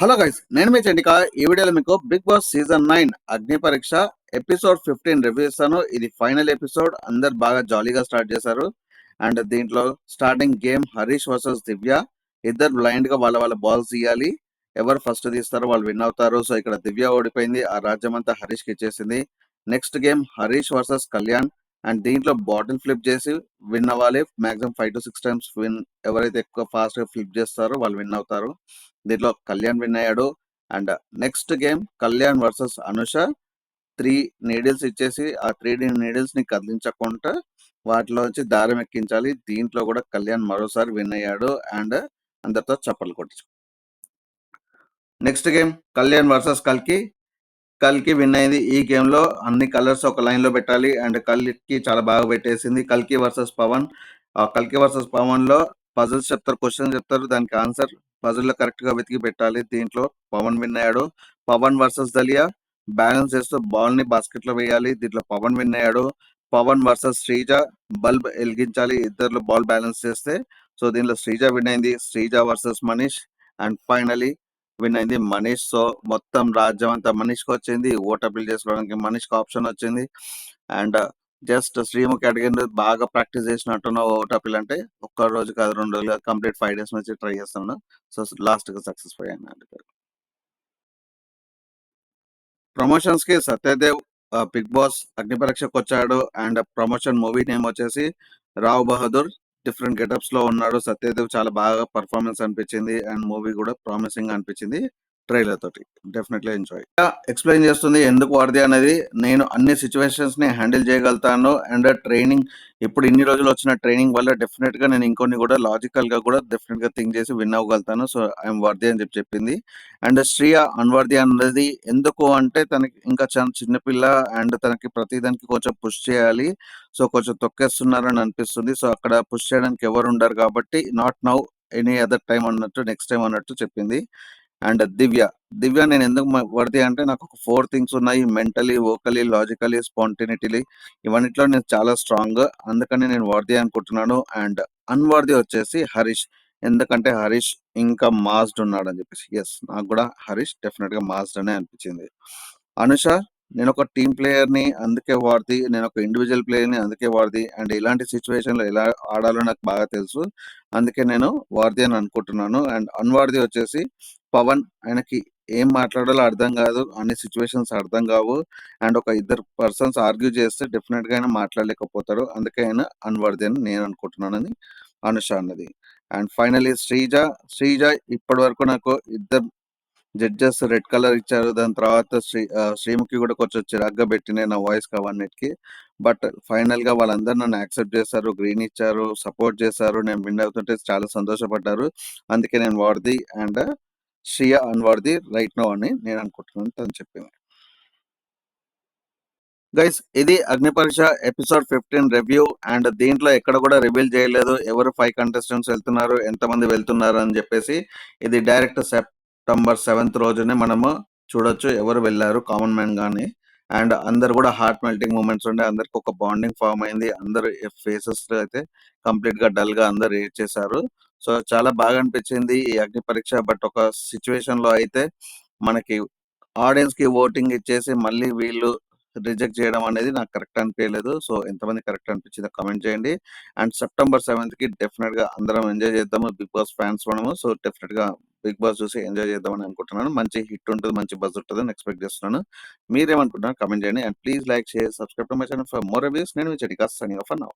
Hello guys నేను మీ చండిక ఈ వీడియోలో మీకు బిగ్ బాస్ సీజన్ నైన్ అగ్ని పరీక్ష ఎపిసోడ్ ఫిఫ్టీన్ రివ్యూ ఇస్తాను ఇది ఫైనల్ ఎపిసోడ్ అందరు బాగా జాలీగా స్టార్ట్ చేశారు. అండ్ దీంట్లో starting game Harish versus Divya ఇద్దరు బ్లైండ్గా వాళ్ళ వాళ్ళ బాల్స్ తీయాలి. ఎవరు ఫస్ట్ తీస్తారో వాళ్ళు విన్ అవుతారు. సో ఇక్కడ దివ్య ఓడిపోయింది. ఆ రాజ్యం అంతా హరీష్కి ఇచ్చేసింది. Next game Harish versus Kalyan and దీంట్లో బాటిల్ ఫ్లిప్ చేసి విన్ అవ్వాలి. Maximum five to six times win ఎవరైతే ఎక్కువ ఫాస్ట్గా ఫ్లిప్ చేస్తారో వాళ్ళు విన్ అవుతారు. దీంట్లో కళ్యాణ్ విన్ అయ్యాడు. And next game Kalyan versus Anusha. Three needles ఇచ్చేసి ఆ త్రీ నీడిల్స్ని కదిలించకుండా వాటిలో వచ్చి దారం ఎక్కించాలి. దీంట్లో కూడా కళ్యాణ్ మరోసారి విన్ అయ్యాడు. అండ్ అందరితో చప్పట్లు కొట్టించు. నెక్స్ట్ గేమ్ కళ్యాణ్ వర్సెస్ కల్కి. కల్కి విన్ అయింది ఈ గేమ్లో అన్ని కలర్స్ ఒక లైన్లో పెట్టాలి. అండ్ కల్కి చాలా బాగా పెట్టేసింది. కల్కి వర్సెస్ పవన్. ఆ కల్కి వర్సెస్ పవన్లో పజల్స్ పజిల్స్ చెప్తారు క్వశ్చన్ చెప్తారు. దానికి ఆన్సర్ పజిల్లో కరెక్ట్గా వెతికి పెట్టాలి. దీంట్లో పవన్ విన్ అయ్యాడు. పవన్ వర్సెస్ దలియా బ్యాలెన్స్ చేస్తూ బాల్ని బాస్కెట్లో వేయాలి. దీంట్లో పవన్ విన్ అయ్యాడు. పవన్ వర్సెస్ శ్రీజ బల్బ్ వెలిగించాలి. ఇద్దరు బాల్ బ్యాలెన్స్ చేస్తే సో దీంట్లో శ్రీజ విన్ అయింది. Sreeja versus Manish and finally win అయింది మనీష్. సో మొత్తం రాజ్యం అంతా మనీష్కి వచ్చింది. ఓటర్ బిల్ చేసుకోవడానికి మనీష్కి ఆప్షన్ వచ్చింది. అండ్ జస్ట్ శ్రీముఖి అడిగింది బాగా ప్రాక్టీస్ చేసినట్టున్నావు ఓట్ అంటే ఒక్క రోజు కాదు రెండు రోజులు కంప్లీట్ ఫైవ్ డేస్ నుంచి ట్రై చేస్తాను సో లాస్ట్గా సక్సెస్ అయ్యాను అండి ప్రమోషన్స్కి సత్యదేవ్ బిగ్ బాస్ అగ్ని పరీక్షకు వచ్చాడు. అండ్ ప్రమోషన్ మూవీ నేమ్ వచ్చేసి రావ్ బహదూర్. డిఫరెంట్ గెటప్స్లో ఉన్నాడు. సత్యదేవ్ చాలా బాగా పర్ఫార్మెన్స్ అనిపించింది. అండ్ మూవీ కూడా ప్రామిసింగ్ అనిపించింది. ట్రైలర్ తోటి. డెఫినెట్లీ ఎంజాయ్ ఎక్స్ప్లెయిన్ చేస్తుంది ఎందుకు వాడిది అనేది నేను అన్ని సిచ్యువేషన్స్ని హ్యాండిల్ చేయగలుగుతాను అండ్ ట్రైనింగ్ ఇప్పుడు ఇన్ని రోజులు వచ్చిన ట్రైనింగ్ వల్ల డెఫినెట్గా నేను ఇంకొన్ని కూడా లాజికల్గా కూడా డెఫినెట్గా థింక్ చేసి విన్ అవ్వగలుగుతాను. సో ఐఎమ్ వర్ది అని చెప్పి చెప్పింది. అండ్ శ్రీయ అన్వర్ది అన్నది ఎందుకు అంటే తనకి ఇంకా చాలా చిన్నపిల్ల అండ్ తనకి ప్రతి దానికి కొంచెం పుష్ చేయాలి. సో కొంచెం తొక్కేస్తున్నారని అనిపిస్తుంది. సో అక్కడ పుష్ చేయడానికి ఎవరు ఉండరు కాబట్టి not now any other time అన్నట్టు నెక్స్ట్ టైం అన్నట్టు చెప్పింది. అండ్ దివ్య దివ్య నేను ఎందుకు వర్ది అంటే నాకు ఒక ఫోర్ థింగ్స్ ఉన్నాయి. మెంటలీ వోకలీ లాజికలీ స్పాంటినిటీలీ ఇవన్నిట్లో నేను చాలా స్ట్రాంగ్. అందుకని నేను వర్ది అనుకుంటున్నాను. అండ్ అన్వర్ది వచ్చేసి హరీష్. ఎందుకంటే హరీష్ ఇంకా మాస్డ్ ఉన్నాడు అని చెప్పేసి. ఎస్ నాకు కూడా హరీష్ డెఫినెట్గా మాస్డ్ అనే అనిపించింది. అనుష నేను ఒక టీం ప్లేయర్ని అందుకే వాడిది నేను ఒక ఇండివిజువల్ ప్లేయర్ని అందుకే వాడిది అండ్ ఇలాంటి సిచ్యువేషన్లో ఎలా ఆడాలో నాకు బాగా తెలుసు. అందుకే నేను వాడిది అని అనుకుంటున్నాను. అండ్ అన్వార్ది వచ్చేసి పవన్ ఆయనకి ఏం మాట్లాడాలో అర్థం కాదు. అన్ని సిచ్యువేషన్స్ అర్థం కావు. అండ్ ఒక ఇద్దరు పర్సన్స్ ఆర్గ్యూ చేస్తే డెఫినెట్గా ఆయన మాట్లాడలేకపోతాడు. అందుకే ఆయన అన్వర్ది అని నేను అనుకుంటున్నానని అనుష అన్నది. అండ్ ఫైనలీ శ్రీజ శ్రీజ ఇప్పటి వరకు నాకు ఇద్దరు జడ్జెస్ రెడ్ కలర్ ఇచ్చారు. దాని తర్వాత శ్రీ శ్రీముఖి కూడా కొంచెం చిరాగ్గా పెట్టినాయి నా వాయిస్ అవన్నిటికి. బట్ ఫైనల్గా వాళ్ళందరూ నన్ను యాక్సెప్ట్ చేశారు. గ్రీన్ ఇచ్చారు. సపోర్ట్ చేశారు. నేను విన్ అవుతుంటే చాలా సంతోషపడ్డారు. అందుకే నేను వాడిది and Shriya unworthy right no అని నేను అనుకుంటున్నాను తను చెప్పింది. గైస్ ఇది అగ్ని పరీక్ష ఎపిసోడ్ ఫిఫ్టీన్ రివ్యూ అండ్ దీంట్లో ఎక్కడ కూడా రివీల్ చేయలేదు. ఎవరు ఫైవ్ కంటెస్టెంట్స్ వెళ్తున్నారు ఎంతమంది వెళ్తున్నారు అని చెప్పేసి ఇది డైరెక్ట్ సెప్టెంబర్ సెవెంత్ రోజునే మనము చూడొచ్చు ఎవరు వెళ్ళారు కామన్ మ్యాన్ గాని. అండ్ అందరు కూడా హార్ట్ మెల్టింగ్ మూమెంట్స్ ఉండే అందరికి ఒక బాండింగ్ ఫామ్ అయింది. అందరు ఫేసెస్ అయితే కంప్లీట్గా డల్గా అందరు రేట్ చేశారు. సో చాలా బాగా అనిపించింది ఈ అగ్ని పరీక్ష. బట్ ఒక సిచ్యువేషన్లో అయితే మనకి ఆడియన్స్కి ఓటింగ్ ఇచ్చేసి మళ్ళీ వీళ్ళు రిజెక్ట్ చేయడం అనేది నాకు కరెక్ట్ అనిపించలేదు సో ఎంతమంది కరెక్ట్ అనిపించిందో కమెంట్ చేయండి. అండ్ సెప్టెంబర్ సెవెంత్కి డెఫినెట్గా అందరం ఎంజాయ్ చేద్దాము. బిగ్ బాస్ ఫ్యాన్స్ మనము. సో డెఫినెట్గా బిగ్ బాస్ చూసి ఎంజాయ్ చేద్దామని అనుకుంటున్నాను. మంచి హిట్ ఉంటుంది మంచి బజ్ ఉంటుంది అని ఎక్స్పెక్ట్ చేస్తున్నాను. మీరేమనుకుంటున్నారు కమెంట్ చేయండి. And please like share subscribe to my channel for more reviews. నేను మీ చెడికా సైనింగ్ ఆఫ్ నౌ